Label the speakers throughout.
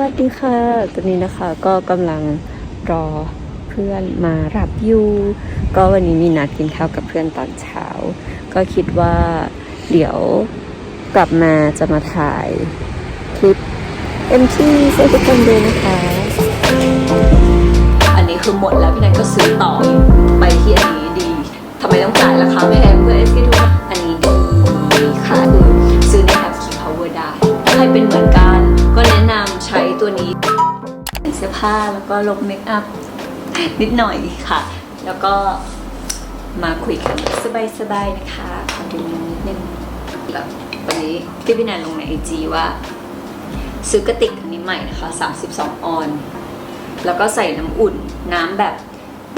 Speaker 1: วัสดีค่ะ ตอนนี้นะคะก็กำลังรอเพื่อนมารับอยู่ก็วันนี้มีนัดกินข้าวกับเพื่อนตอนเช้า ก็คิดว่าเดี๋ยวกลับมาจะมาถ่ายคลิปเอ็มที่ให้ทุกคนดูนะคะ อันนี้คือหมดแล้วพี่นันก็ซื้อต่อไปที่อันนี้ดีทำไมต้องจ่ายราคาแพงเพื่อ SK2 อันนี้ดีค่ะคือซื้อในแอป Keep Power ได้ใครเป็นเหมือนกัน ช้ตัวนี้ใส่เสื้อผ้าแล้วก็ลบเมคอัพนิดหน่อยค่ะ แล้วก็มาคุยกันสบายๆนะคะขอดูนิดนึงแล้ววันนี้ที่พี่นันลงในไอจีว่า ซื้อกระติกอันนี้ใหม่นะคะ 32 ออน แล้วก็ใส่น้ำอุ่นน้ำแบบ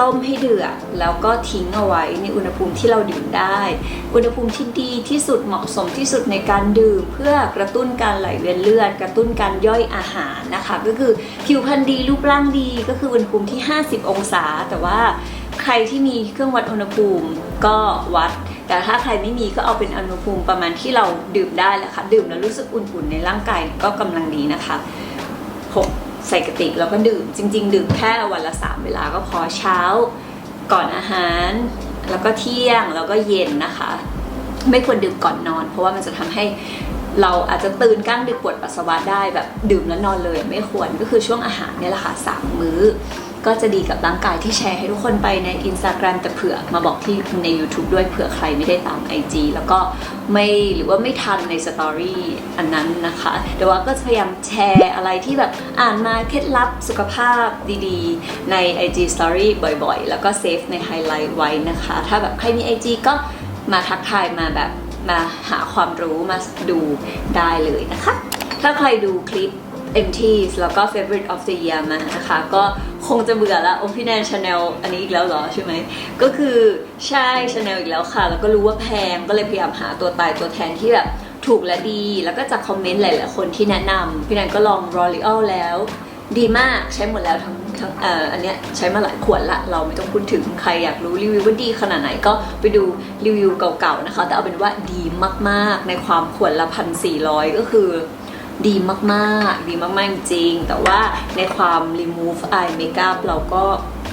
Speaker 1: ต้มให้เดือดแล้วก็ทิ้งเอาไว้ในอุณหภูมิที่เราดื่มได้ อุณหภูมิที่ดีที่สุดเหมาะสมที่สุดในการดื่ม เพื่อกระตุ้นการไหลเวียนเลือด กระตุ้นการย่อยอาหารนะคะ ก็คือผิวพรรณดีรูปร่างดีก็คืออุณหภูมิที่ 50 องศา แต่ว่าใครที่มีเครื่องวัดอุณหภูมิก็วัด แต่ถ้าใครไม่มีก็เอาเป็นอุณหภูมิประมาณที่เราดื่มได้แหละค่ะดื่มแล้วรู้สึกอุ่นๆในร่างกายก็กำลังดีนะคะพก ใส่กระติกแล้วก็ดื่ม จริง ๆ ดื่มแค่วันละสามเวลาก็พอเช้า ก่อนอาหาร แล้วก็เที่ยงแล้วก็เย็นนะคะ ไม่ควรดื่มก่อนนอน เพราะว่ามันจะทำให้เราอาจจะตื่นกลางดึกปวดปัสสาวะได้แบบดื่มแล้วนอนเลยไม่ควรก็คือช่วงอาหารเนี่ยแหละค่ะสามมื้อ ก็จะดีกับร่างกายที่แชร์ให้ทุกคนไปใน Instagram แต่เผื่อมาบอกที่ใน YouTube ด้วยเผื่อใครไม่ได้ตาม IG แล้วก็ไม่หรือว่าไม่ทันในสตอรี่อันนั้นนะคะ แต่ว่าก็จะพยายามแชร์อะไรที่แบบอ่านมาเคล็ดลับสุขภาพดีๆ ใน IG Story บ่อยๆ แล้วก็เซฟในไฮไลท์ไว้นะคะ ถ้าแบบใครมี IG ก็มาทักทายมาแบบมาหาความรู้มาดูได้เลยนะคะ ถ้าใครดูคลิป MTs แล้วก็ Favorite of the Year มานะคะ ก็คงจะเบื่อละโอพี่แนนชาแนลอันนี้อีกแล้วเหรอใช่ไหม ก็คือใช่ชาแนลอีกแล้วค่ะ แล้วก็รู้ว่าแพงก็เลยพยายามหาตัวตายตัวแทนที่แบบถูกและดี แล้วก็จากคอมเมนต์หลายๆคนที่แนะนำพี่แนนก็ลอง L'Oreal แล้ว ดีมากใช้หมดแล้วทั้งทั้งเอ่ออันเนี้ยใช้มาหลายขวดละเราไม่ต้องพูดถึงใครอยากรู้รีวิวว่าดีขนาดไหนก็ไปดูรีวิวเก่าๆนะคะ แต่เอาเป็นว่าดีมากๆในความขวดละพันสี่ร้อยก็คือ ดีมากๆ ดีมากๆจริง แต่ว่าในความ remove eye makeup เราก็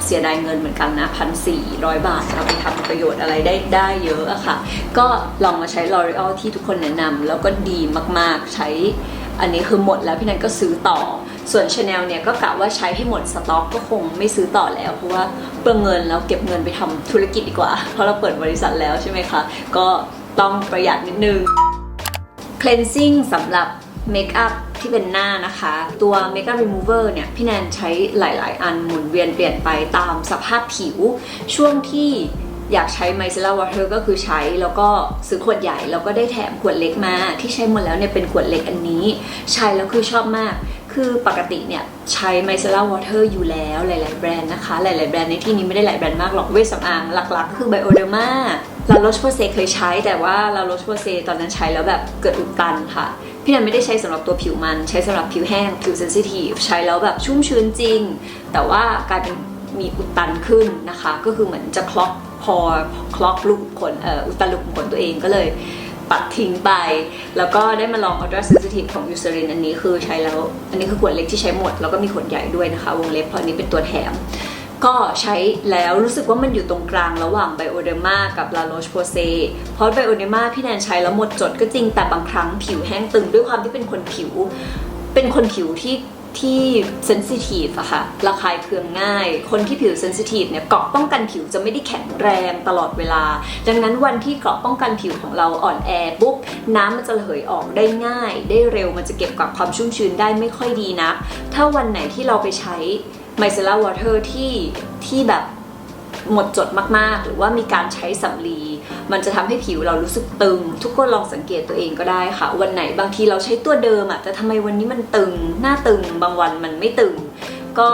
Speaker 1: เสียดายเงินเหมือนกันนะพันสี่ร้อยบาทเราไปทำประโยชน์อะไรได้ได้เยอะอะค่ะ ก็ลองมาใช้ L'Oreal ที่ทุกคนแนะนำแล้วก็ดีมากๆใช้อันนี้คือหมดแล้วพี่นันก็ซื้อต่อ ส่วน Chanel เนี่ยก็กะว่าใช้ให้หมดสต็อกก็คงไม่ซื้อต่อแล้ว เพราะว่าเปลืองเงินแล้วเก็บเงินไปทำธุรกิจดีกว่า เพราะเราเปิดบริษัทแล้วใช่ไหมคะ ก็ต้องประหยัดนิดนึง cleansing สำหรับ เมคอัพที่เป็นหน้านะคะ ตัว Makeup Remover เนี่ย พี่แนนใช้หลาย ๆ อันหมุนเวียนเปลี่ยนไปตามสภาพผิว ช่วงที่อยากใช้ Micellar Water ก็คือใช้แล้วก็ซื้อขวดใหญ่ แล้วก็ได้แถมขวดเล็กมาที่ใช้หมดแล้วเนี่ยเป็นขวดเล็กอันนี้ ใช้แล้วคือชอบมาก คือปกติเนี่ยใช้ Micellar Water อยู่แล้วหลาย ๆ แบรนด์นะคะ หลาย ๆ แบรนด์ในที่นี้ไม่ได้หลายแบรนด์มากหรอกเวชสำอางหลัก ๆ คือ Bioderma ลาโรชโพเซเคยใช้แต่ว่าลาโรชโพเซตอนนั้นใช้แล้วแบบเกิดอุดตันค่ะ พี่นันไม่ได้ใช้สำหรับตัวผิวมัน ใช้สำหรับผิวแห้งผิวเซนซิทีฟใช้แล้วแบบชุ่มชื้นจริง แต่ว่ากลายเป็นมีอุดตันขึ้นนะคะ ก็คือเหมือนจะคล็อกพอคล็อกลูกขนเอ่ออุดตันลูกขนตัวเองก็เลยปัดทิ้งไป แล้วก็ได้มาลอง Ultra Sensitive ของ Eucerin อันนี้คือใช้แล้ว อันนี้คือขวดเล็กที่ใช้หมด แล้วก็มีขวดใหญ่ด้วยนะคะ วงเล็บเพราะนี้เป็นตัวแถม ก็ใช้แล้วรู้สึกว่ามันอยู่ตรงกลางระหว่าง Bioderma กับ La Roche-Posay เพราะ Bioderma พี่แนนใช้แล้วหมดจดก็จริงแต่บางครั้งผิวแห้งตึงด้วยความที่เป็นคนผิว เป็นคนผิวที่ที่เซนซิทีฟอะค่ะระคายเคืองง่าย คนที่ผิวเซนซิทีฟเนี่ยเกราะป้องกันผิวจะไม่ได้แข็งแรงตลอดเวลา ดังนั้นวันที่เกราะป้องกันผิวของเราอ่อนแอปุ๊บน้ำมันจะระเหยออกได้ง่าย ได้เร็วมันจะเก็บกับความชุ่มชื้นได้ไม่ค่อยดีนักถ้าวันไหนที่เราไปใช้ ไมเซล่าวอเตอร์ที่ที่แบบหมดจดมากๆ หรือว่ามีการใช้สำลี มันจะทำให้ผิวเรารู้สึกตึง ทุกคนลองสังเกตตัวเองก็ได้ค่ะ วันไหนบางทีเราใช้ตัวเดิมอะแต่ทำไมวันนี้มันตึง หน้าตึง บางวันมันไม่ตึง ก็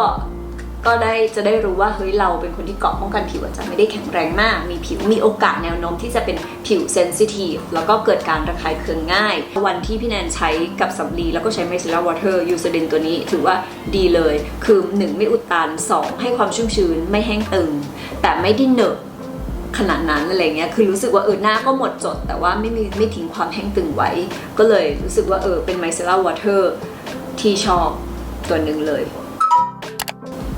Speaker 1: ก็ได้จะได้รู้ว่าเฮ้ยเราเป็นคนที่เกาะป้องกันผิวอาจจะไม่ได้แข็งแรงมาก มีผิวมีโอกาสแนวโน้มที่จะเป็นผิวเซนซิทีฟแล้วก็เกิดการระคายเคืองง่าย วันที่พี่แนนใช้กับสำลีแล้วก็ใช้ micellar water ยูซ i n ตัวนี้ถือว่าดีเลย คือ 1 ไม่อุดตัน 2 ให้ความชุ่มชื้นไม่แห้งตึง แต่ไม่ได้เหนอะขนาดนั้นอะไรเงี้ย คือรู้สึกว่าเออหน้าก็หมดจด แต่ว่าไม่มีไม่ทิ้งความแห้งตึงไว้ ก็เลยรู้สึกว่าเออเป็น micellar water ที่ชอบตัวหนึ่งเลย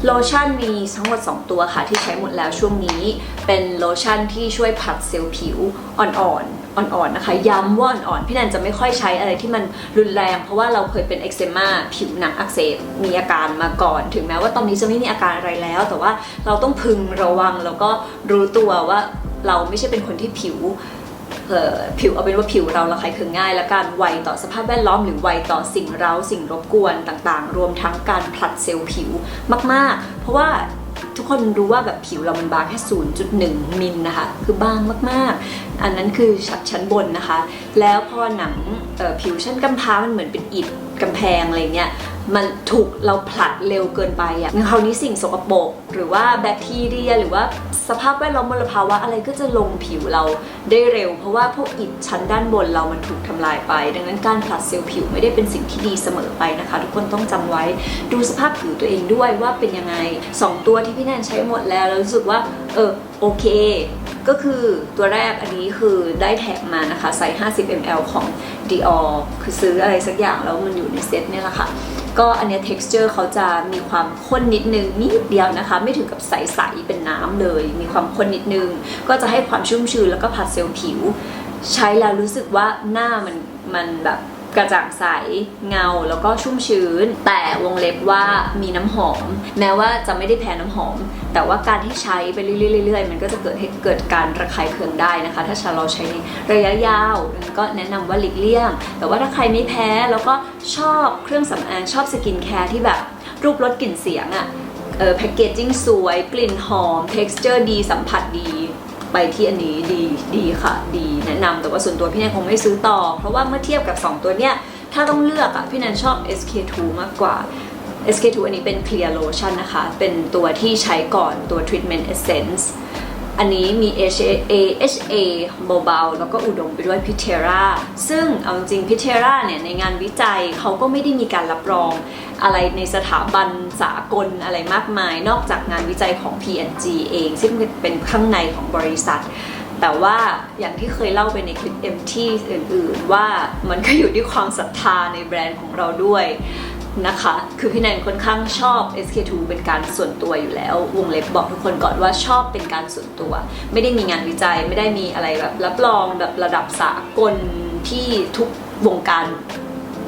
Speaker 1: โลชั่นมีทั้งหมด 2 ตัวค่ะ ที่ใช้หมดแล้วช่วงนี้ เป็นโลชั่นที่ช่วยผัดเซลล์ผิวอ่อนๆอ่อนๆนะคะ ย้ำว่าอ่อนๆพี่แนนจะไม่ค่อยใช้อะไรที่มันรุนแรง เพราะว่าเราเคยเป็นเอ็กเซมาผิวหนังอักเสบมีอาการมาก่อน ถึงแม้ว่าตอนนี้จะไม่มีอาการอะไรแล้ว แต่ว่าเราต้องพึงระวังแล้วก็รู้ตัวว่าเราไม่ใช่เป็นคนที่ผิว ผิวเอาเป็นว่าผิวเราระคายเคืองง่าย และการไวต่อสภาพแวดล้อมหรือไวต่อสิ่งเร้าสิ่งรบกวนต่างๆ รวมทั้งการผลัดเซลล์ผิวมาก ๆ เพราะว่าทุกคนรู้ว่าแบบผิวเรามันบางแค่ 0.1 มิลนะคะ คือบางมากๆ อันนั้นคือชั้นชั้นบนนะคะ แล้วพอหนังผิวชั้นกำพร้ามันเหมือนเป็นอิฐกำแพงอะไรเงี้ย มันถูกเราผลัดเร็วเกินไปอะ่ะคราวนี้สิ่งสกปรกหรือว่าแบคทีเรียหรือว่าสภาพแวดล้อมมลภาวะอะไรก็จะลงผิวเราได้เร็ว เพราะว่าพวกอิฐชั้นด้านบนเรามันถูกทำลายไป ดังนั้นการผลัดเซลล์ผิวไม่ได้เป็นสิ่งที่ดีเสมอไปนะคะ ทุกคนต้องจำไว้ดูสภาพผิวตัวเองด้วยว่าเป็นยังไงสองตัวที่พี่แนนใช้หมดแล้วแล้วรู้สึกว่าเออโอเคก็คือตัวแรกอันนี้คือได้แถมมานะคะ ใส่ 50 ml ของ Dior คือซื้ออะไรสักอย่างแล้วมันอยู่ในเซตเนี่ยแหละค่ะ ก็อันเนี้ย texture เขาจะมีความข้นนิดนึงนิดเดียวนะคะ ไม่ถึงกับใสๆเป็นน้ำเลย มีความข้นนิดนึง ก็จะให้ความชุ่มชื้นแล้วก็ผัดเซลล์ผิว ใช้แล้วรู้สึกว่าหน้ามันมันแบบ กระจ่างใสเงาแล้วก็ชุ่มชื้น แต่วงเล็บว่ามีน้ำหอม แม้ว่าจะไม่ได้แพ้น้ำหอม แต่ว่าการที่ใช้ไปเรื่อยๆมันก็จะเกิดให้เกิดการระคายเคืองได้นะคะ ถ้าเราใช้ในระยะยาวก็แนะนำว่าหลีกเลี่ยง แต่ว่าถ้าใครไม่แพ้แล้วก็ชอบเครื่องสำอางชอบสกินแคร์ที่แบบรูปรสกลิ่นเสียงอะเออแพคเกจจิ้งสวย กลิ่นหอม texture ดีสัมผัสดี ไปที่อันนี้ดีดีค่ะ ดีแนะนำแต่ว่าส่วนตัวพี่แนนคงไม่ซื้อต่อ เพราะว่าเมื่อเทียบกับ 2 ตัวเนี้ยถ้าต้องเลือกอะพี่แนนชอบ SK2 มากกว่า SK2 อันนี้เป็น Clear Lotion นะคะ เป็นตัวที่ใช้ก่อนตัว Treatment Essence อันนี้มี HA AHA เบาๆ แล้วก็อุดมไปด้วย Pitera ซึ่งเอาจริง Pitera เนี่ยในงานวิจัยเขาก็ไม่ได้มีการรับรองอะไรในสถาบันสากลอะไรมากมาย นอกจากงานวิจัยของ P&G เอง ซึ่งเป็นข้างในของบริษัท แต่ว่าอย่างที่เคยเล่าไปในคลิป MT อื่นๆ ว่ามันก็อยู่ที่ความศรัทธาในแบรนด์ของเราด้วย นะคะ คือพี่แนนค่อนข้างชอบ SK2 เป็นการส่วนตัวอยู่แล้ว วงเล็บบอกทุกคนก่อนว่าชอบเป็นการส่วนตัว ไม่ได้มีงานวิจัยไม่ได้มีอะไรแบบรับรองแบบระดับสากลที่ทุกวงการ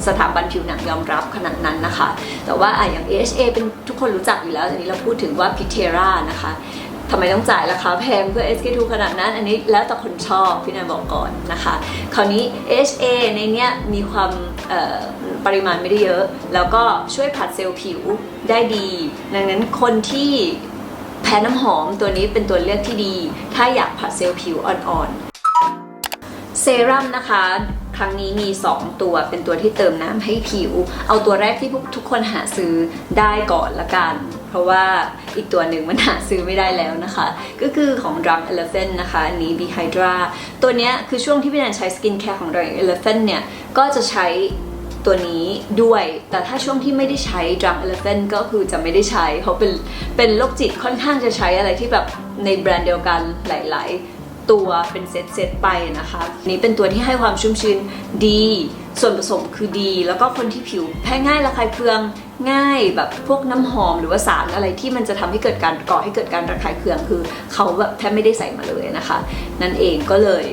Speaker 1: สถาบันผิวหนังยอมรับขนาดนั้นนะคะ แต่ว่าอย่าง AHA เป็นทุกคนรู้จักอยู่แล้วอันนี้เราพูดถึงว่า Pitera นะคะ ทำไมต้องจ่ายราคาแพงเพื่อ SK2 ขนาดนั้น อันนี้แล้วแต่คนชอบพี่นายบอกก่อนนะคะ คราวนี้ HA ในเนี้ยมีความปริมาณไม่ได้เยอะ แล้วก็ช่วยผัดเซลล์ผิวได้ดี ดังนั้นคนที่แพ้น้ำหอมตัวนี้เป็นตัวเลือกที่ดี ถ้าอยากผัดเซลล์ผิวอ่อนๆเซรั่มนะคะ รั้งนี้มี 2 ตัวเป็นตัวที่เติมน้ำให้ผิว เอาตัวแรกที่ทุกคนหาซื้อได้ก่อนละกัน เพราะว่าอีกตัวหนึ่งมันหาซื้อไม่ได้แล้วนะคะ ก็คือของ Drunk Elephant นะคะอันนี้ b h y d r a ตัวเนี้ยคือช่วงที่พี่แนนใช้สกินแคร์ของ Drunk Elephant เนี่ย ก็จะใช้ตัวนี้ด้วย แต่ถ้าช่วงที่ไม่ได้ใช้ Drunk Elephant ก็คือจะไม่ได้ใช้เพราะเป็นเป็นโรคจิตค่อนข้างจะใช้อะไรที่แบบในแบรนด์เดียวกันหลาย ๆ ตัวเป็นเซตเซตๆไปนะคะนี้เป็นตัวที่ให้ความชุ่มชื้นดี ส่วนผสมคือดี แล้วก็คนที่ผิวแพ้ง่ายระคายเคืองง่ายแบบพวกน้ำหอมหรือว่าสารอะไรที่มันจะทำให้เกิดการก่อให้เกิดการระคายเคืองคือเขาแบบแทบไม่ได้ใส่มาเลยนะคะ นั่นเองก็เลย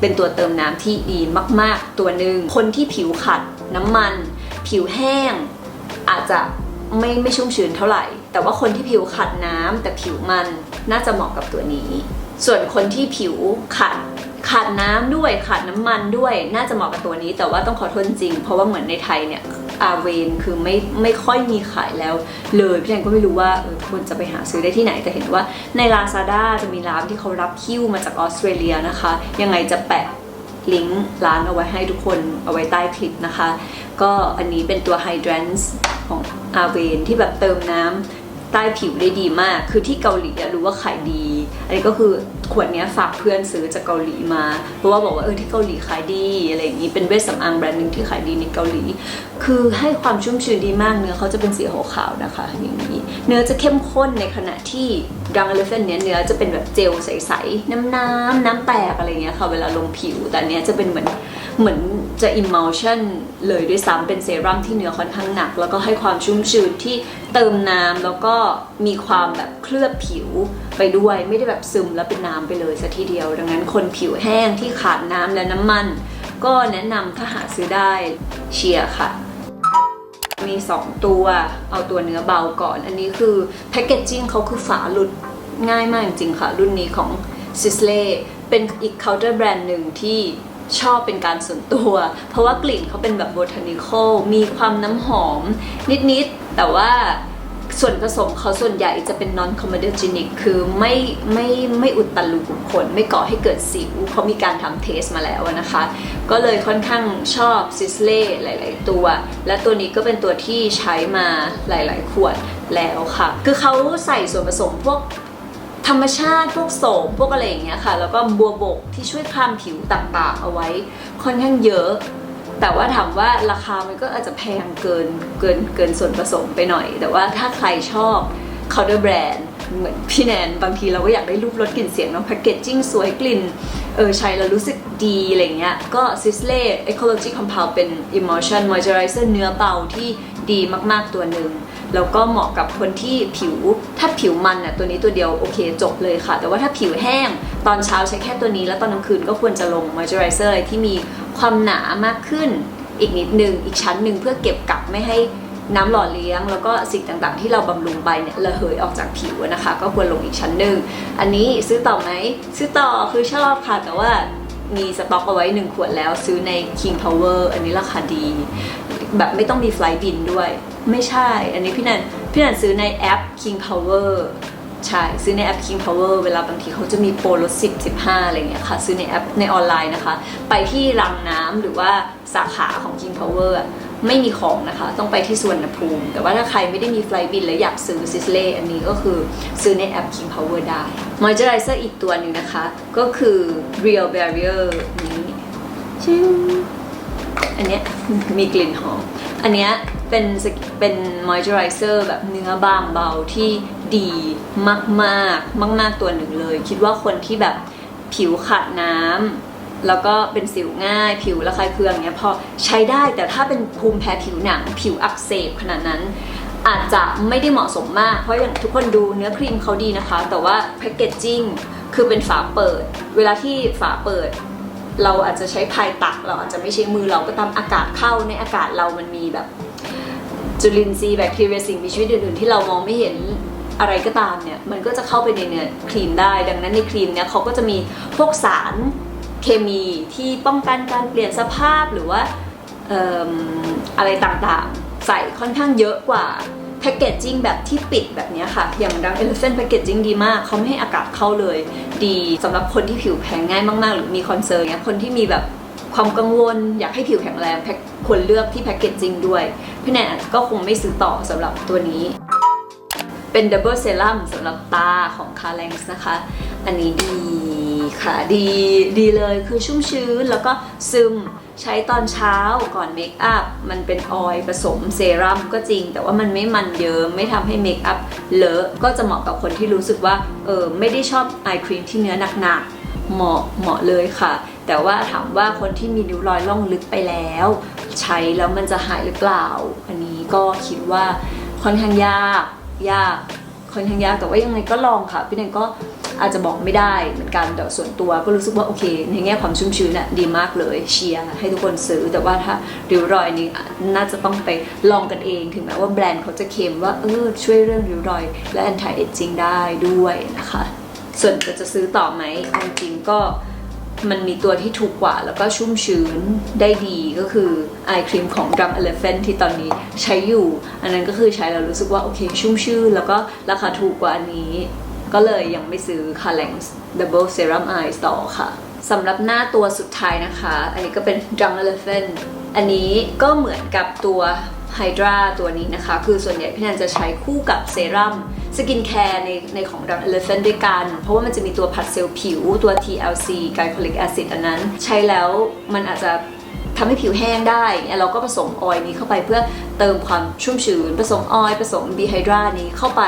Speaker 1: เป็นตัวเติมน้ำที่ดีมาก ๆ ตัวหนึ่งคนที่ผิวขัดน้ำมัน ผิวแห้ง อาจจะไม่ไม่ชุ่มชื้นเท่าไหร่ แต่ว่าคนที่ผิวขัดน้ำแต่ผิวมันน่าจะเหมาะกับตัวนี้ ส่วนคนที่ผิวขัดขาดน้ำด้วยขาดน้ำมันด้วย น่าจะเหมาะกับตัวนี้ แต่ว่าต้องขอโทษจริง เพราะว่าเหมือนในไทยเนี่ยอาเวนคือไม่ไม่ค่อยมีขายแล้วเลยพี่แอนก็ไม่รู้ว่าออควรจะไปหาซื้อได้ที่ไหนแต่เห็นว่าใน Lazada จะมีร้านที่เขารับคิ้วมาจากออสเตรเลียนะคะ ยังไงจะแปะลิงก์ร้านเอาไว้ให้ทุกคนเอาไว้ใต้คลิปนะคะ ก็อันนี้เป็นตัว Hydrance ของ a r v e n ที่แบบเติมน้ำ ใต้ผิวได้ดีมาก คือที่เกาหลีรู้ว่าขายดี อันนี้ก็คือขวดนี้ฝากเพื่อนซื้อจากเกาหลีมา เพราะว่าบอกว่าเออที่เกาหลีขายดีอะไรอย่างนี้ เป็นเวสสำอางแบรนด์หนึ่งที่ขายดีในเกาหลี คือให้ความชุ่มชื้นดีมากเนื้อเขาจะเป็นสีขาวๆนะคะ อย่างนี้ เนื้อจะเข้มข้นในขณะที่ดังเลเฟนเนี้ยเนื้อจะเป็นแบบเจลใสๆ น้ำน้ำๆน้ำแตกอะไรเงี้ยค่ะเวลาลงผิว แต่เนี้ยจะเป็นเหมือนเหมือนจะ emulsion เลยด้วยซ้ำเป็นเซรั่มที่เนื้อค่อนข้างหนัก แล้วก็ให้ความชุ่มชื้นที่เติมน้ำแล้วก็มีความแบบเคลือบผิวไปด้วยไม่ได้แบบซึมแล้วเป็นน้ำไปเลยซะทีเดียว ดังนั้นคนผิวแห้งที่ขาดน้ำและน้ำมัน ก็แนะนำถ้าหาซื้อได้เชียร์ค่ะ มี 2 ตัว เอาตัวเนื้อเบาก่อน อันนี้คือแพคเกจจิ้งเขาคือฝาหลุดง่ายมากจริงๆค่ะ รุ่นนี้ของ s i s l e เป็นอีกเคาน์เตอร์แบรนด์หนึ่งที่ชอบเป็นการส่วนตัว เพราะว่ากลิ่นเขาเป็นแบบโบทานิคอลมีความน้ำหอมนิดๆ แต่ว่า ส่วนผสมเขาส่วนใหญ่จะเป็น non comedogenic คือไม่ไม่ไม่อุดตันรูขุมขนไม่ก่อให้เกิดสิวเขามีการทำเทสมาแล้วนะคะ ก็เลยค่อนข้างชอบซิสเล่หลาย ๆ ตัว และตัวนี้ก็เป็นตัวที่ใช้มาหลาย ๆ ขวดแล้วค่ะ คือเขาใส่ส่วนผสมพวกธรรมชาติพวกโสมพวกอะไรอย่างเงี้ยค่ะ แล้วก็บัวบกที่ช่วยคลามผิวต่างๆเอาไว้ค่อนข้างเยอะ แต่ว่าถามว่าราคามันก็อาจจะแพงเกินเกินเกินส่วนผสมไปหน่อย แต่ว่าถ้าใครชอบ c o u n t e r brand เหมือนพี่แนนบางทีเราก็อยากได้รูปรสกลิ่นเสียงเนาะแพคเกจจิ้งสวยกลิ่นเออใช้แล้วรู้สึกดีอะไรเงี้ยก็ Sisley Ecology Compound เป็น Emulsion Moisturizer เนื้อเบาที่ดีมากๆตัวหนึ่งแล้วก็เหมาะกับคนที่ผิวถ้าผิวมันอะตัวนี้ตัวเดียวโอเคจบเลยค่ะ แต่ว่าถ้าผิวแห้งตอนเช้าใช้แค่ตัวนี้แล้วตอนกลางคืนก็ควรจะลง moisturizer อะไรที่มี ความหนามากขึ้นอีกนิดนึงอีกชั้นหนึ่งเพื่อเก็บกักไม่ให้น้ำหล่อเลี้ยง แล้วก็สิ่งต่างๆ ที่เราบำรุงไปเนี่ยระเหยออกจากผิวนะคะ ก็ควรลงอีกชั้นหนึ่งอันนี้ซื้อต่อไหมซื้อต่อคือชอบค่ะแต่ว่ามีสต็อกเอาไว้หนึ่งขวดแล้วซื้อใน King Power อันนี้ราคาดี แบบไม่ต้องมีไฟล์บินด้วย ไม่ใช่ อันนี้พี่นันพี่นันซื้อในแอป King Power ใช่ ซื้อในแอป King Power เวลาบางทีเขาจะมีโปรลด 10 15 อะไรเงี้ยค่ะ ซื้อในแอปในออนไลน์นะคะ ไปที่รังน้ำหรือว่าสาขาของ King Power ไม่มีของนะคะ ต้องไปที่สวนภูมิ แต่ว่าถ้าใครไม่ได้มีไฟล์บินและอยากซื้อซิสเล่อันนี้ก็คือซื้อในแอป King Power ได้ Moisturizer อีกตัวหนึ่งนะคะ ก็คือ Real Barrier นี้ชิงอันเนี้ยมีกลิ่นหอม อันเนี้ยเป็นเป็นมอยเจอไรเซอร์แบบเนื้อบางเบาที่ ดีมากๆมากๆตัวหนึ่งเลย คิดว่าคนที่แบบผิวขาดน้ำแล้วก็เป็นสิวง่าย ผิวระคายเคืองเนี้ยพอใช้ได้แต่ถ้าเป็นภูมิแพ้ผิวหนัง ผิวอักเสบขนาดนั้นอาจจะไม่ได้เหมาะสมมาก เพราะอย่างทุกคนดูเนื้อครีมเขาดีนะคะ แต่ว่าแพคเกจจิ้งคือเป็นฝาเปิด เวลาที่ฝาเปิด เราอาจจะใช้พายตัก เราอาจจะไม่ใช้มือเราก็ตามอากาศเข้าในอากาศเรามันมีแบบ จุลินทรีย์แบคทีเรียสิ่งมีชีวิตอื่นๆที่เรามองไม่เห็น อะไรก็ตามเนี่ยมันก็จะเข้าไปในเนื้อครีมได้ ดังนั้นในครีมเนี่ยเขาก็จะมีพวกสารเคมีที่ป้องกันการเปลี่ยนสภาพหรือว่าเอิ่มอะไรต่างๆ ใส่ค่อนข้างเยอะกว่าแพคเกจจิ้งแบบที่ปิดแบบนี้ค่ะ อย่างดังเอลเฟนแพคเกจจิ้งดีมากเขาไม่ให้อากาศเข้าเลย ดีสำหรับคนที่ผิวแพ้ง่ายมากๆ หรือมีคอนเซิร์นเนี้ยคนที่มีแบบความกังวล อยากให้ผิวแข็งแรงแพ็คควรเลือกที่แพคเกจจิ้งด้วย พี่แนนก็คงไม่ซื้อต่อสำหรับตัวนี้ เป็นดับเบิลเซรั่มสำหรับตาของคา r ล n งนะคะ อันนี้ดีค่ะดีดีเลยคือชุ่มชื้นแล้วก็ซึมใช้ตอนเช้าก่อนเมคอัพมันเป็นออยล์ผสมเซรั่มก็จริง แต่ว่ามันไม่มันเยิมไม่ทำให้เมคอัพเลอะก็จะเหมาะกับคนที่รู้สึกว่าเออไม่ได้ชอบไอครีมที่เนื้อหนักๆเหมาะเหมาะเลยค่ะ แต่ว่าถามว่าคนที่มีริ้วรอยล่องลึกไปแล้ว ใช้แล้วมันจะหายหรือเปล่า อันนี้ก็คิดว่าค่อนข้างยาก ยากค่อนข้างยากแต่ว่ายังไงก็ลองค่ะพี่แนนก็อาจจะบอกไม่ได้เหมือนกันแต่ส่วนตัวก็รู้สึกว่าโอเค ในแง่ความชุ่มชื้นน่ะดีมากเลยเชียร์ให้ทุกคนซื้อ แต่ว่าถ้าริ้วรอยนี้น่าจะต้องไปลองกันเองถึงแม้ว่าแบรนด์เขาจะเคลมว่าเออช่วยเรื่องริ้วรอย และ anti aging ได้ด้วยนะคะ ส่วนจะซื้อต่อไหมจริงก็ มันมีตัวที่ถูกกว่าแล้วก็ชุ่มชื้นได้ดีก็คือไอครีมของ Drunk Elephant ที่ตอนนี้ใช้อยู่ อันนั้นก็คือใช้แล้วรู้สึกว่า โอเค ชุ่มชื่นแล้วก็ราคาถูกกว่าอันนี้ ก็เลยยังไม่ซื้อ c a l e n s Double Serum Eyes ต่อค่ะสำหรับหน้าตัวสุดท้ายนะคะ อันนี้ก็เป็น Drunk Elephant อันนี้ก็เหมือนกับตัว ไฮดราตัวนี้นะคะ คือส่วนใหญ่พี่แนนจะใช้คู่กับเซรั่มสกินแคร์ในในของดัง Elephant ด้วยกัน เพราะว่ามันจะมีตัวผัดเซลล์ผิวตัว TLC glycolic acid อันนั้น ใช้แล้วมันอาจจะทำให้ผิวแห้งได้เนี่ยเราก็ผสมออยล์นี้เข้าไปเพื่อเติมความชุ่มชื้นผสมออยล์ผสมบีไฮดรานี้เข้าไป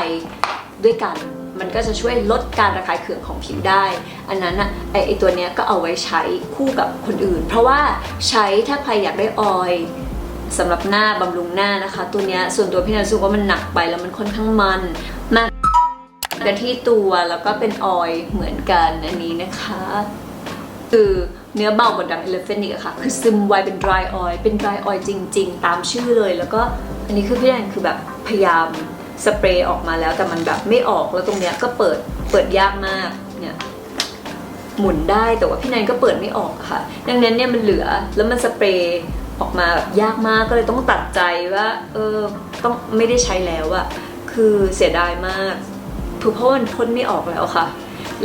Speaker 1: ด้วยกัน มันก็จะช่วยลดการระคายเคืองของผิวได้ อันนั้นอะไอไอตัวเนี้ยก็เอาไว้ใช้คู่กับคนอื่น เพราะว่าใช้ถ้าใครอยากได้ออยล์ สำหรับหน้าบำรุงหน้านะคะ ตัวเนี้ยส่วนตัวพี่นันรู้สึกว่ามันหนักไปแล้วมันค่อนข้างมันมากกันที่ตัวแล้วก็เป็นออยเหมือนกันอันนี้นะคะ คือเนื้อเบากว่าดังเอลเฟนอีกอะค่ะ คือซึมไวเป็น dry oil เป็น dry oil จริง ๆ ตามชื่อเลย แล้วก็อันนี้คือพี่แดนคือแบบพยายามสเปรย์ออกมาแล้วแต่มันแบบไม่ออกแล้วตรงเนี้ยก็เปิดเปิดยากมากเนี่ยหมุนได้แต่ว่าพี่แนนก็เปิดไม่ออกค่ะ ดังนั้นเนี่ยมันเหลือแล้วมันสเปรย์ ออกมาแบบยากมากก็เลยต้องตัดใจว่า เออต้องไม่ได้ใช้แล้วอะคือเสียดายมากเพราะมันพ่นไม่ออกแล้วค่ะ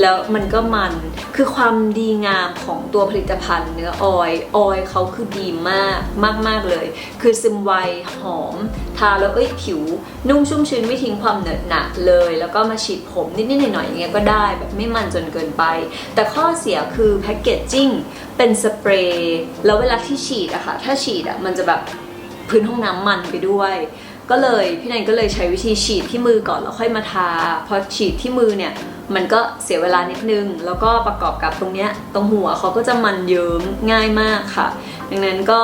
Speaker 1: แล้วมันก็มันคือความดีงามของตัวผลิตภัณฑ์เนื้อออยออยเขาคือดีมากมากมากเลย คือซึมไวหอม ทาแล้วเอ้ยผิว นุ่มชุ่มชื้นไม่ทิ้งความเหนอะหนะเลย แล้วก็มาฉีดผมนิดๆหน่อยๆอย่างเงี้ยก็ได้แบบไม่มันจนเกินไป แต่ข้อเสียคือแพคเกจจิ้งเป็นสเปรย์แล้วเวลาที่ฉีดอะค่ะถ้าฉีดอะมันจะแบบพื้นห้องน้ำมันไปด้วยก็เลยพี่แนนก็เลยใช้วิธีฉีดที่มือก่อนแล้วค่อยมาทาพอฉีดที่มือเนี่ย มันก็เสียเวลานิดนึง แล้วก็ประกอบกับตรงเนี้ยตรงหัวเขาก็จะมันเยิ้มง่ายมากค่ะ ดังนั้นก็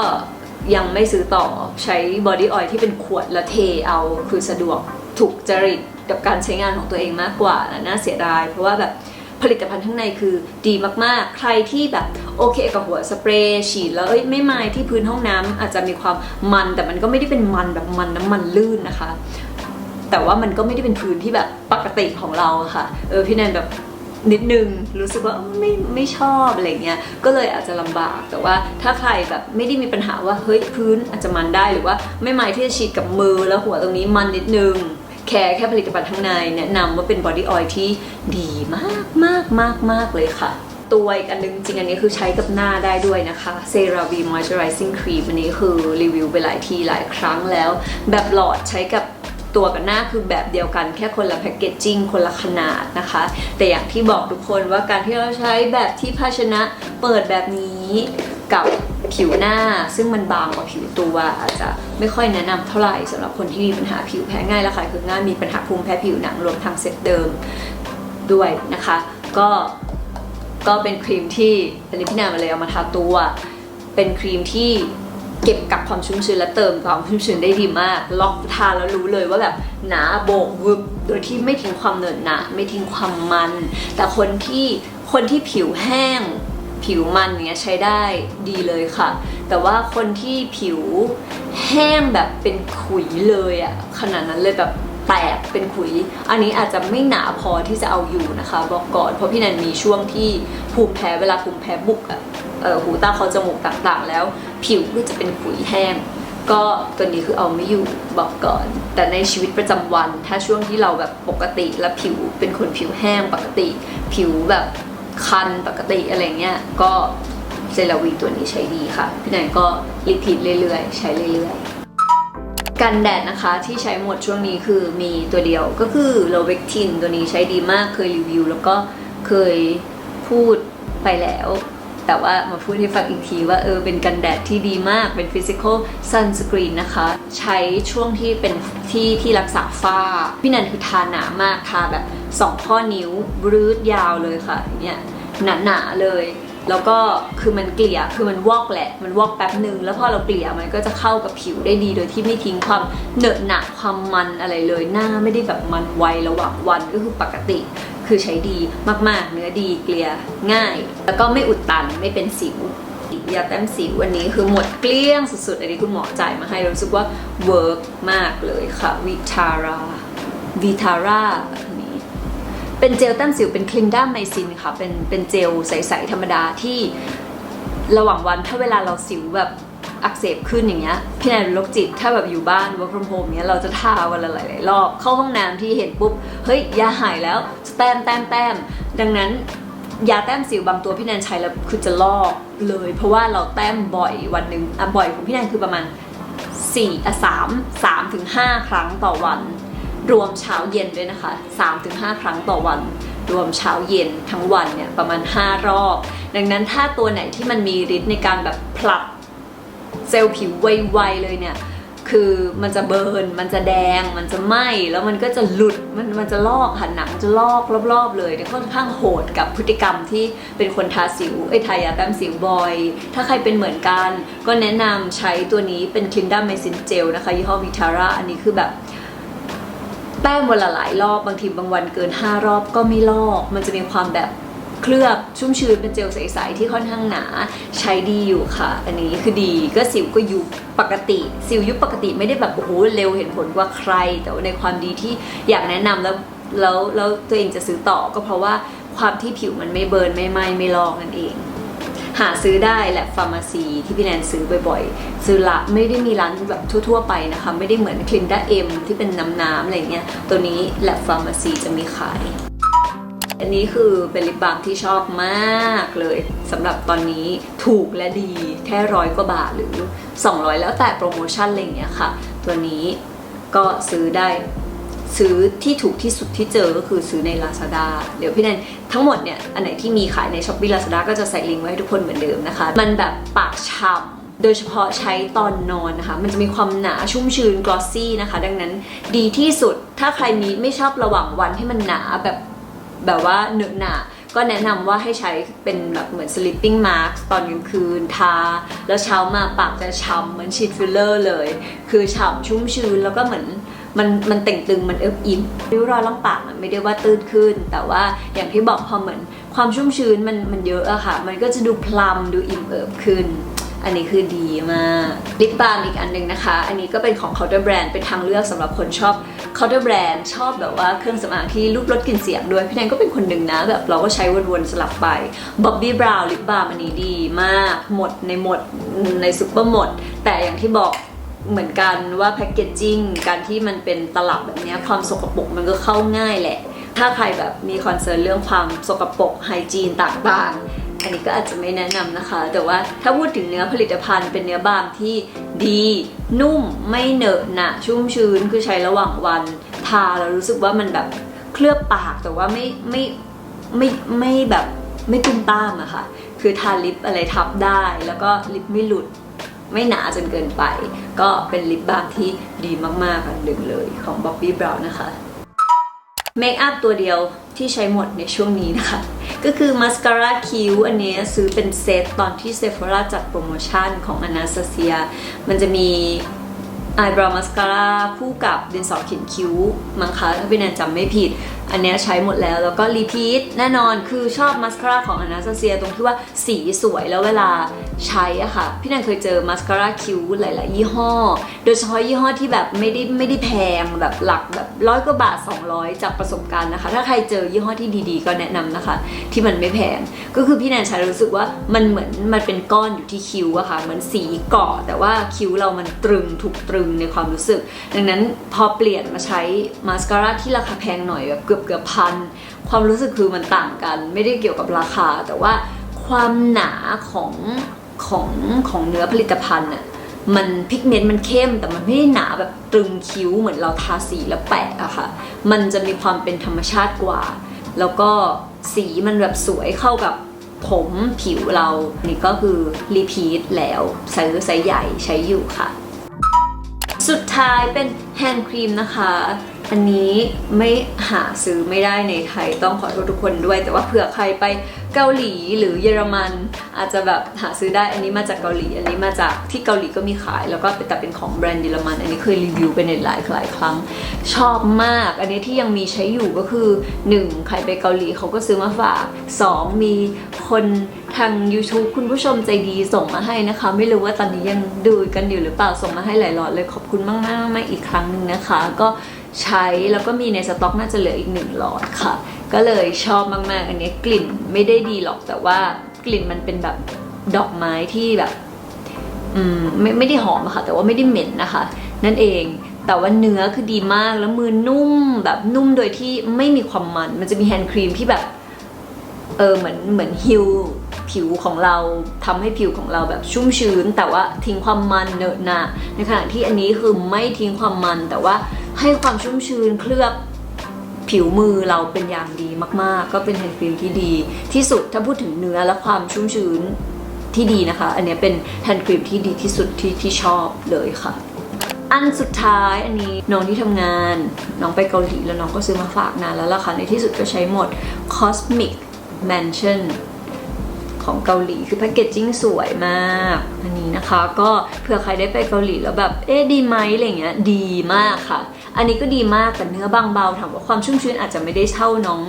Speaker 1: ยังไม่ซื้อต่อใช้บอดี้ออยล์ที่เป็นขวดแล้วเทเอาคือสะดวกถูกจริตกับการใช้งานของตัวเองมากกว่าน่าเสียดาย เพราะว่าแบบผลิตภัณฑ์ข้างในคือดีมากๆ ใครที่แบบโอเคกับหัวสเปรย์ฉีดแล้วเอ้ยไม่มายที่พื้นห้องน้ำอาจจะมีความมันแต่มันก็ไม่ได้เป็นมันแบบมันน้ำมันลื่นนะคะ แต่ว่ามันก็ไม่ได้เป็นพื้นที่แบบปกติของเราค่ะ เออพี่แนนแบบนิดนึงรู้สึกว่าไม่ไม่ชอบอะไรเงี้ยก็เลยอาจจะลำบากแต่ว่าถ้าใครแบบไม่ได้มีปัญหาว่าเฮ้ยพื้นอาจจะมันได้หรือว่าไม่หมายที่จะฉีดกับมือแล้วหัวตรงนี้มันนิดนึงแค่แค่ผลิตภัณฑ์ข้างในแนะนำว่าเป็นบอดี้ออยล์ที่ดีมากมากมากมากเลยค่ะ ตัวอีกอันนึงจริงอันนี้คือใช้กับหน้าได้ด้วยนะคะ CeraVe Moisturizing Cream อันนี้คือรีวิวไปหลายทีหลายครั้งแล้ว แบบหลอดใช้กับ ตัวกับหน้าคือแบบเดียวกันแค่คนละแพคเกจจิ้งคนละขนาดนะคะ แต่อย่างที่บอกทุกคนว่าการที่เราใช้แบบที่ภาชนะเปิดแบบนี้กับผิวหน้าซึ่งมันบางกว่าผิวตัวอาจจะไม่ค่อยแนะนำเท่าไหร่สำหรับคนที่มีปัญหาผิวแพ้ง่ายและขายคือง่ายมีปัญหาภูมิแพ้ผิวหนังรวมทั้งเซตเดิมด้วยนะคะ ก็ก็เป็นครีมที่อันนี้พี่นามาเลยเอามาทาตัว เป็นครีมที่ เก็บกักความชุ่มชื้นและเติมความชุ่มชื้นได้ดีมาก ล็อกทาแล้วรู้เลยว่าแบบหนาโบกวึบโดยที่ไม่ทิ้งความเหนอะหนะไม่ทิ้งความมัน แต่คนที่คนที่ผิวแห้ง ผิวมันเนี้ยใช้ได้ดีเลยค่ะ แต่ว่าคนที่ผิวแห้งแบบเป็นขุยเลยอะขนาดนั้นเลยแบบแตกเป็นขุย อันนี้อาจจะไม่หนาพอที่จะเอาอยู่นะคะ บอกก่อนเพราะพี่นันมีช่วงที่ภูมิแพ้เวลาภูมิแพ้บุกอะ หูตาคอจมูกต่างๆ แล้ว ผิวก็จะเป็นขุยแห้ง ก็ตัวนี้คือเอาไม่อยู่บอกก่อน แต่ในชีวิตประจำวัน ถ้าช่วงที่เราแบบปกติและผิวเป็นคนผิวแห้งปกติ ผิวแบบคันปกติอะไรเงี้ยก็เซราวีตัวนี้ใช้ดีค่ะ พี่แนนก็รีพีทเรื่อยๆ ใช้เรื่อยๆกันแดดนะคะที่ใช้หมดช่วงนี้คือมีตัวเดียวก็คือโลเวกทินตัวนี้ใช้ดีมากเคยรีวิว แล้วก็เคยพูดไปแล้ว แต่ว่ามาพูดให้ฟังอีกทีว่าเออเป็นกันแดดที่ดีมากเป็น physical sunscreen นะคะ ใช้ช่วงที่เป็นที่ที่รักษาฝ้า พี่นันคือทาหนามากทาแบบ 2 ข้อนิ้วบรื้ดยาวเลยค่ะเนี่ยหนาๆเลย แล้วก็คือมันเกลี่ยคือมันวอกแหละ มันวอกแป๊บหนึ่งแล้วพอเราเกลี่ยมันก็จะเข้ากับผิวได้ดีโดยที่ไม่ทิ้งความเหนอะหนะความมันอะไรเลย หน้าไม่ได้แบบมันไวระหว่างวันก็คือปกติ คือใช้ดีมากๆ เนื้อดีเกลี่ยง่าย แล้วก็ไม่อุดตันไม่เป็นสิวยาแต้มสิววันนี้คือหมดเกลี้ยงสุดๆ อันนี้คุณหมอจ่ายมาให้รู้สึกว่าเวิร์กมากเลยค่ะวิทาราวิทารา เป็นเจลแต้มสิวเป็นคลินด้าไมซินค่ะ เป็นเป็นเจลใสๆธรรมดาที่ระหว่างวันถ้าเวลาเราสิวแบบอักเสบขึ้นอย่างเงี้ยพี่แนนเป็นโรคจิตถ้าแบบอยู่บ้าน work from home เนี้ยเราจะทาวันละหลายๆรอบ เข้าห้องน้ำที่เห็นปุ๊บ เฮ้ย ยาหายแล้วแต้มแต้มแต้มดังนั้น ยาแต้มสิวบางตัวพี่แนนใช้แล้วคือจะลอกเลย เพราะว่าเราแต้มบ่อยวันหนึ่งอะบ่อยของพี่แนนคือประมาณ4อะ3 3ถึง5ครั้งต่อวัน รวมเช้าเย็นด้วยนะคะ 3-5 ครั้งต่อวัน รวมเช้าเย็นทั้งวันเนี่ยประมาณ 5 รอบ ดังนั้นถ้าตัวไหนที่มันมีฤทธิ์ในการแบบผลัดเซลล์ผิวไวๆเลยเนี่ยคือมันจะเบิร์น มันจะแดง มันจะไหม้ แล้วมันก็จะหลุด มันมันจะลอกหันหนังจะลอกรอบๆเลยเนี่ยค่อนข้างโหดกับพฤติกรรมที่เป็นคนทาสิว เอ้ยทายาแต้มสิวบอย ถ้าใครเป็นเหมือนกัน ก็แนะนำใช้ตัวนี้เป็นคลินดัมเมซินเจลนะคะยี่ห้อวิทาร่าอันนี้คือแบบ แต้มวันละหลายรอบบางทีบางวันเกิน 5 รอบก็ไม่ลอก มันจะมีความแบบเคลือบชุ่มชื้นเป็นเจลใสๆที่ค่อนข้างหนาใช้ดีอยู่ค่ะ อันนี้คือดีก็สิวก็ยุบปกติ สิวยุบปกติไม่ได้แบบโอ้โหเร็วเห็นผลกว่าใคร แต่ว่าในความดีที่อยากแนะนำแล้วแล้วแล้วตัวเองจะซื้อต่อก็เพราะว่าความที่ผิวมันไม่เบิร์นไม่ไหม้ไม่ลอกนั่นเอง หาซื้อได้แหละฟาร์มาซีที่พี่แนนซื้อบ่อยๆ ซื้อละไม่ได้มีร้านแบบทั่ว ๆ ไปนะคะ ไม่ได้เหมือนคลินด้าเอ็มที่เป็นน้ำๆอะไรเงี้ยตัวนี้แหละฟาร์มาซีจะมีขาย อันนี้คือเป็นลิปบาล์มที่ชอบมากเลยสำหรับตอนนี้ถูกและดีแค่ร้อยกว่าบาทหรือ 200 แล้วแต่โปรโมชั่นอะไรเงี้ยค่ะ ตัวนี้ก็ซื้อได้ ซื้อที่ถูกที่สุดที่เจอก็คือซื้อใน Lazada เดี๋ยวพี่แนนทั้งหมดเนี่ย อันไหนที่มีขายใน s h อ p e e Lazada ก็จะใส่ลิงก์ไว้ให้ทุกคนเหมือนเดิมนะคะ มันแบบปากฉ่ำโดยเฉพาะใช้ตอนนอนนะคะ มันจะมีความหนาชุ่มชื้นกลอสซี่นะคะ ดังนั้นดีที่สุดถ้าใครมีไม่ชอบระหว่างวันให้มันหนาแบบแบบว่าเหนอหนาก็แนะนำว่าให้ใช้เป็นแบบเหมือน sleeping mask ตอนกลางคืนทา แล้วเช้ามาปากจะฉ่ำเหมือนฉีดฟิลเลอร์เลย คือฉ่ำชุ่มชื้นแล้วก็เหมือน มันมันเต่งตึงมันเอิบอิ่มริ้วรอยล่องปากมันไม่ได้ว่าตื้นขึ้น แต่ว่าอย่างที่บอกพอเหมือนความชุ่มชื้นมันมันเยอะอะค่ะ มันก็จะดูพลัมดูอิ่มเอิบขึ้นอันนี้คือดีมากลิปบาล์มอีกอันหนึงนะคะ อันนี้ก็เป็นของ Counter Brand เป็นทางเลือกสำหรับคนชอบ Counter Brand ชอบแบบว่าเครื่องสำอางที่รูปรสกลิ่นเสียงด้วยพี่แนนก็เป็นคนหนึ่งนะ แบบเราก็ใช้วนๆสลับไป Bobbi Brown ลิปบาล์มอันนี้ดีมาก หมดในหมดในซุปเปอร์หมด แต่อย่างที่บอก เหมือนกันว่าแพคเกจจิ้งการที่มันเป็นตลับแบบนี้ความสกปรกมันก็เข้าง่ายแหละ ถ้าใครแบบมีคอนเซิร์นเรื่องความสกปรกไฮจีนต่างๆ อันนี้ก็อาจจะไม่แนะนำนะคะ แต่ว่าถ้าพูดถึงเนื้อผลิตภัณฑ์เป็นเนื้อบาล์มที่ดี นุ่มไม่เหนอะหนะชุ่มชื้นคือใช้ระหว่างวันทาแล้วรู้สึกว่ามันแบบเคลือบปากแต่ว่าไม่ไม่ไม่ไม่แบบไม่ตุ้มตามอะค่ะ คือทาลิปอะไรทับได้แล้วก็ลิปไม่หลุด ไม่หนาจนเกินไป ก็เป็นลิปบาล์มที่ดีมากๆอันหนึ่งเลยของ Bobbi Brown นะคะเมคอัพตัวเดียวที่ใช้หมดในช่วงนี้นะคะ ก็คือมาสคาร่าคิ้วอันนี้ซื้อเป็นเซตตอนที่เซฟ h o r a จัดโปรโมชั่นของ Anastasia มันจะมี eyebrow mascara คู่กับดินสอเขียนคิ้วมั้งคะถ้าพี่แนนจำไม่ผิด อันเนี้ยใช้หมดแล้วแล้วก็รีพีทแน่นอนคือชอบมาสคาร่าของ Anastasia ตรงที่ว่าสีสวยแล้วเวลาใช้อะค่ะ พี่แนนเคยเจอมาสคาร่าคิ้วหลาย ๆ ยี่ห้อ โดยเฉพาะยี่ห้อที่แบบไม่ได้ไม่ได้แพงแบบหลักแบบร้อยกว่าบาท 200 จากประสบการณ์นะคะ ถ้าใครเจอยี่ห้อที่ดีๆ ก็แนะนำนะคะ ที่มันไม่แพงก็คือพี่แนนใช้รู้สึกว่ามันเหมือนมันเป็นก้อนอยู่ที่คิ้วอะค่ะเหมือนสีเกาะแต่ว่าคิ้วเรามันตรึงถูกตรึงในความรู้สึก ดังนั้นพอเปลี่ยนมาใช้มาสคาร่าที่ราคาแพงหน่อยแบบเกือบเกือบพัน ความรู้สึกคือมันต่างกัน ไม่ได้เกี่ยวกับราคา แต่ว่าความหนาของของของเนื้อผลิตภัณฑ์อะมันพิกเมนต์มันเข้มแต่มันไม่ได้หนาแบบตรึงคิ้วเหมือนเราทาสีแล้วแปะอะค่ะ มันจะมีความเป็นธรรมชาติกว่า แล้วก็สีมันแบบสวยเข้ากับผมผิวเรานี่ก็คือรีพีทแล้วไซส์ไซส์ใหญ่ใช้อยู่ค่ะ สุดท้ายเป็นแฮนด์ครีมนะคะ อันนี้ไม่หาซื้อไม่ได้ในไทยต้องขอโทษทุกคนด้วย แต่ว่าเผื่อใครไปเกาหลีหรือเยอรมัน อาจจะแบบหาซื้อได้อันนี้มาจากเกาหลี อันนี้มาจากที่เกาหลีก็มีขาย แล้วก็แต่เป็นของแบรนด์เยอรมัน อันนี้เคยรีวิวไปในหลายหลายครั้งชอบมาก อันนี้ที่ยังมีใช้อยู่ก็คือ 1. ใครไปเกาหลีเขาก็ซื้อมาฝาก 2. มีคนทาง YouTube คุณผู้ชมใจดีส่งมาให้นะคะ ไม่รู้ว่าตอนนี้ยังดูกันอยู่หรือเปล่าส่งมาให้หลายหลอดเลยขอบคุณมากๆมากอีกครั้งหนึ่งนะคะ ก็ ใช้แล้วก็มีในสต็อกน่าจะเหลืออีกหนึ่งหลอดค่ะ ก็เลยชอบมากๆ อันนี้กลิ่นไม่ได้ดีหรอกแต่ว่ากลิ่นมันเป็นแบบดอกไม้ที่แบบอืมไม่ไม่ได้หอมอะค่ะ แต่ว่าไม่ได้เหม็นนะคะ นั่นเองแต่ว่าเนื้อคือดีมากแล้วมือนุ่มแบบนุ่มโดยที่ไม่มีความมัน มันจะมีแฮนด์ครีมที่แบบ เออเหมือนเหมือนฮิวผิวของเราทำให้ผิวของเราแบบชุ่มชื้น แต่ว่าทิ้งความมันเนอะหนะในขณะที่อันนี้คือไม่ทิ้งความมัน แต่ว่าให้ความชุ่มชื้นเคลือบผิวมือเราเป็นอย่างดีมาก ๆ ก็เป็นแฮนด์ครีมที่ดี ที่สุดถ้าพูดถึงเนื้อและความชุ่มชื้นที่ดีนะคะ อันนี้เป็นแฮนด์ครีมที่ดีที่สุดที่ที่ชอบเลยค่ะ อันสุดท้ายอันนี้น้องที่ทำงาน น้องไปเกาหลีแล้วน้องก็ซื้อมาฝากนานแล้วล่ะค่ะในที่สุดก็ใช้หมด Cosmic แมนชั่นของเกาหลีคือแพคเกจจิ้งสวยมากอันนี้นะคะก็เผื่อใครได้ไปเกาหลีแล้วแบบเอ๊ะดีไหมอะไรเงี้ยดีมากค่ะ อันนี้ก็ดีมากแต่เนื้อบางเบาถามว่าความชุ่มชื้นอาจจะไม่ได้เท่าน้อง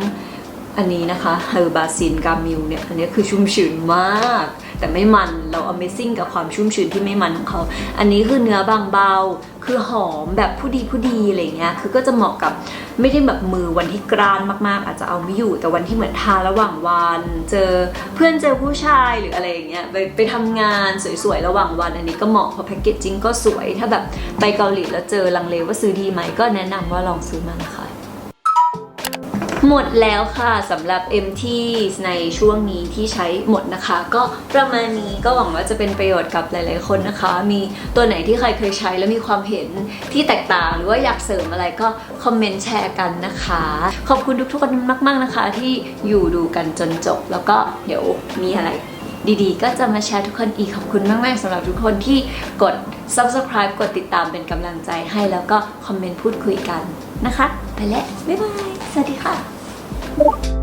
Speaker 1: อันนี้นะคะเฮอร์บาซินกามิลเนี่ยอันนี้คือชุ่มชื้นมาก แต่ไม่มันเรา Amazing กับความชุ่มชื้นที่ไม่มันของเขา อันนี้คือเนื้อบางเบา คือหอมแบบผู้ดีผู้ดีอะไรเงี้ยคือก็จะเหมาะกับไม่ได้แบบมือวันที่กรานมากๆ อาจจะเอาไม่อยู่ แต่วันที่เหมือนทาระหว่างวัน เจอเพื่อนเจอผู้ชายหรืออะไรอย่างเงี้ยไปไปทำงานสวยๆ ระหว่างวัน อันนี้ก็เหมาะเพราะแพคเกจจิ้งก็สวย ถ้าแบบไปเกาหลีแล้วเจอลังเลว่าซื้อดีไหมก็แนะนำว่าลองซื้อมานะคะ หมดแล้วค่ะสำหรับ MT ในช่วงนี้ที่ใช้หมดนะคะ ก็ประมาณนี้ก็หวังว่าจะเป็นประโยชน์กับหลาย ๆ คนนะคะ มีตัวไหนที่ใครเคยใช้แล้วมีความเห็นที่แตกต่าง หรือว่าอยากเสริมอะไรก็คอมเมนต์แชร์กันนะคะ ขอบคุณทุก ๆ คนมาก ๆ นะคะ ที่อยู่ดูกันจนจบ แล้วก็เดี๋ยวมีอะไรดีๆ ก็จะมาแชร์ทุกคนอีกขอบคุณมากๆสำหรับทุกคนที่กด subscribe กดติดตามเป็นกำลังใจให้แล้วก็คอมเมนต์พูดคุยกันนะคะ ไปแล้ว บ๊ายบาย สวัสดีค่ะ Bye.